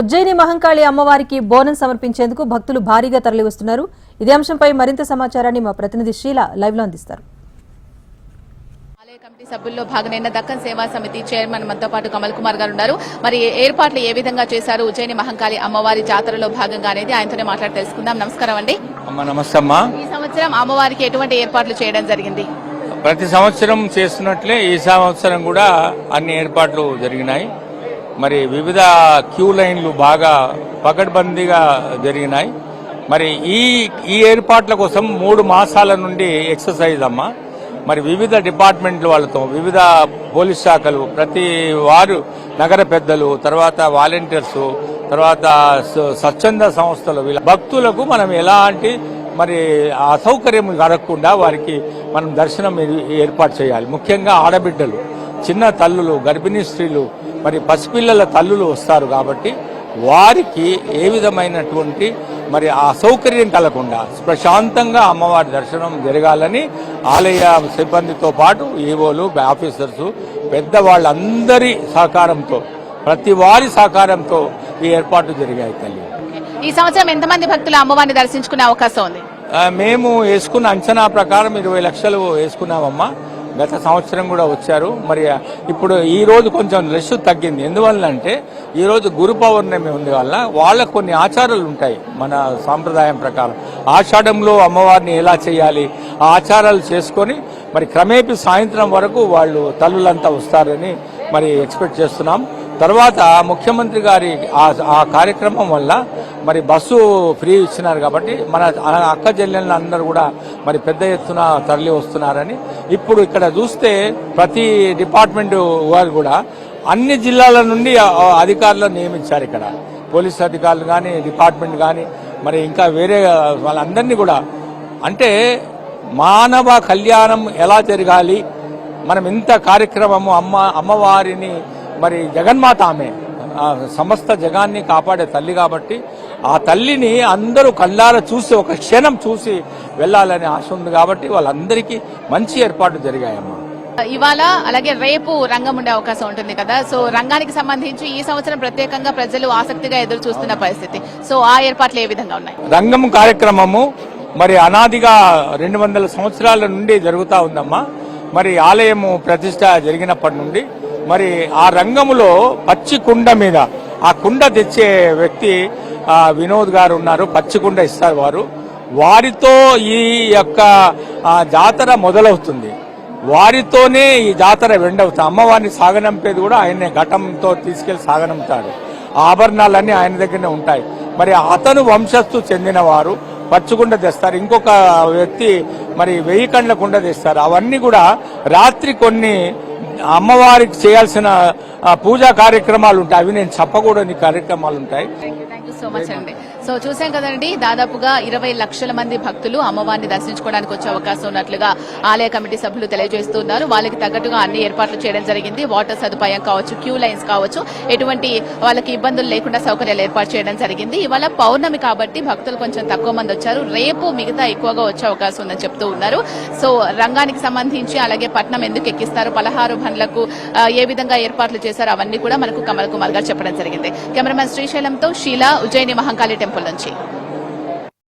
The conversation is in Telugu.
ఉజ్జయిని మహంకాళి అమ్మవారికి బోనం సమర్పించేందుకు భక్తులు భారీగా తరలివస్తున్నారు. ఇదే అంశంపై మరింత సమాచారాన్ని మా ప్రతినిధి షీల లైవ్లో అందిస్తారు. ఆలయ కమిటీ సభ్యుల్లో భాగమైన దక్కన్ సేవా సమితి చైర్మన్ మనతో పాటు కమల్ కుమార్ గారు ఉన్నారు. మరి ఏర్పాట్లు ఏ విధంగా చేశారు? ఉజ్జయిని మహంకాళి అమ్మవారి జాతరలో భాగంగా అనేది ఆయనతోనే మాట్లాడి తెలుసుకుందాం. నమస్కారం అండి. ఈ సంవత్సరం అమ్మవారికి ఎటువంటి ఏర్పాట్లు చేయడం జరిగింది? ప్రతి సంవత్సరం చేస్తున్నట్లే ఈ సంవత్సరం కూడా అన్ని ఏర్పాట్లు జరిగినాయి. మరి వివిధ క్యూ లైన్లు బాగా పకడ్బందీగా జరిగినాయి. మరి ఈ ఈ ఏర్పాట్ల కోసం మూడు మాసాల నుండి ఎక్సర్సైజ్ అమ్మ. మరి వివిధ డిపార్ట్మెంట్ల వాళ్ళతో వివిధ పోలీస్ శాఖలు ప్రతి వారు నగర పెద్దలు తర్వాత వాలంటీర్స్ తర్వాత స్వచ్ఛంద సంస్థలు వీళ్ళ భక్తులకు మనం ఎలాంటి మరి అసౌకర్యం కలగకుండా వారికి మనం దర్శనం ఏర్పాటు చేయాలి. ముఖ్యంగా ఆడబిడ్డలు. చిన్న తల్లులు గర్భిణీ స్త్రీలు మరి పసిపిల్లల తల్లులు వస్తారు కాబట్టి వారికి ఏ విధమైనటువంటి మరి అసౌకర్యం కలగకుండా ప్రశాంతంగా అమ్మవారి దర్శనం జరగాలని ఆలయ సిబ్బందితో పాటు ఈవోలు ఆఫీసర్స్ పెద్దవాళ్ళందరి సహకారంతో ప్రతి వారి సహకారంతో ఈ ఏర్పాట్లు జరిగాయి తల్లి. ఈ సంవత్సరం ఎంతమంది భక్తులు అమ్మవారిని దర్శించుకునే అవకాశం ఉంది? ఆ, మేము వేసుకున్న అంచనా ప్రకారం ఇరవై లక్షలు వేసుకున్నామమ్మా. గత సంవత్సరం కూడా వచ్చారు. మరి ఇప్పుడు ఈ రోజు కొంచెం రష్ తగ్గింది. ఎందువల్ల అంటే ఈ రోజు గురు పౌర్ణమి ఉంది వల్ల వాళ్ళకు కొన్ని ఆచారాలు ఉంటాయి మన సాంప్రదాయం ప్రకారం. ఆషాఢంలో అమ్మవారిని ఎలా చేయాలి ఆ ఆచారాలు చేసుకొని మరి క్రమేపీ సాయంత్రం వరకు వాళ్ళు తల్లులంతా వస్తారని మరి ఎక్స్పెక్ట్ చేస్తున్నాం. తర్వాత ముఖ్యమంత్రి గారి ఆ కార్యక్రమం వల్ల మరి బస్సు ఫ్రీ ఇచ్చినారు కాబట్టి మన అక్క చెల్లెళ్ళు అందరూ కూడా మరి పెద్ద ఎత్తున తరలి వస్తున్నారని. ఇప్పుడు ఇక్కడ చూస్తే ప్రతి డిపార్ట్మెంట్ వారు కూడా అన్ని జిల్లాల నుండి అధికారులను నియమించారు ఇక్కడ. పోలీస్ అధికారులు కానీ డిపార్ట్మెంట్ కానీ మరి ఇంకా వేరే వాళ్ళందరినీ కూడా. అంటే మానవ కళ్యాణం ఎలా జరగాలి? మనం ఇంత కార్యక్రమము అమ్మ అమ్మవారిని మరి జగన్మాత ఆమె సమస్త జగాన్ని కాపాడే తల్లి కాబట్టి ఆ తల్లిని అందరూ కళ్ళారా చూసి ఒక క్షణం చూసి వెళ్ళాలనే ఆశ ఉంది కాబట్టి వాళ్ళందరికీ మంచి ఏర్పాట్లు జరిగాయమ్మా. ఇవాళ అలాగే రేపు రంగం ఉండే అవకాశం ఉంటుంది కదా. సో రంగానికి సంబంధించి ఈ సంవత్సరం ప్రత్యేకంగా ప్రజలు ఆసక్తిగా ఎదురు చూస్తున్న పరిస్థితి. సో ఆ ఏర్పాట్లు ఏ విధంగా ఉన్నాయి? రంగం కార్యక్రమము మరి అనాదిగా రెండు వందల సంవత్సరాల నుండి జరుగుతూ ఉందమ్మా. మరి ఆలయము ప్రతిష్ట జరిగినప్పటి నుండి మరి ఆ రంగంలో పచ్చి కుండ మీద ఆ కుండ తెచ్చే వ్యక్తి వినోద్ గారు ఉన్నారు పచ్చి కుండ ఇస్తారు వారు. వారితో ఈ యొక్క జాతర మొదలవుతుంది. వారితోనే ఈ జాతర వెండవుతుంది అమ్మవారిని సాగనంపేది కూడా ఆయనే ఘటంతో తీసుకెళ్ళి సాగనంపుతాడు. ఆభరణాలన్నీ ఆయన దగ్గరనే ఉంటాయి. మరి అతను వంశస్థు చెందినవారు పచ్చుకుండ తెస్తారు. ఇంకొక వ్యక్తి మరి వెయ్యి కండ్ల కుండ తెస్తారు. అవన్నీ కూడా రాత్రి కొన్ని అమ్మవారికి చేయాల్సిన పూజా కార్యక్రమాలు ఉంటాయి. అవి నేను చెప్పకూడని కార్యక్రమాలు ఉంటాయి. థ్యాంక్ యూ సో మచ్ అండి. సో చూసాం కదండి దాదాపుగా ఇరవై లక్షల మంది భక్తులు అమ్మవారిని దర్శించుకోవడానికి వచ్చే అవకాశం ఉన్నట్లుగా ఆలయ కమిటీ సభ్యులు తెలియజేస్తున్నారు. వాళ్ళకి తగ్గట్టుగా అన్ని ఏర్పాట్లు చేయడం జరిగింది. వాటర్ సదుపాయం కావచ్చు క్యూ లైన్స్ కావచ్చు ఎటువంటి వాళ్ళకి ఇబ్బందులు లేకుండా సౌకర్యాలు ఏర్పాటు చేయడం జరిగింది. ఇవాళ పౌర్ణమి కాబట్టి భక్తులు కొంచెం తక్కువ మంది వచ్చారు. రేపు మిగతా ఎక్కువగా వచ్చే అవకాశం ఉందని చెప్తూ ఉన్నారు. సో రంగానికి సంబంధించి అలాగే పట్నం ఎందుకు ఎక్కిస్తారు పలహారు బండ్లకు ఏ విధంగా ఏర్పాట్లు చేశారు అవన్నీ కూడా మనకు కమల్ కుమార్ గారు చెప్పడం జరిగింది. కెమెరామెన్ శ్రీశైలంతో షీలా ఉజ్జయిని మహంకాళి tempo.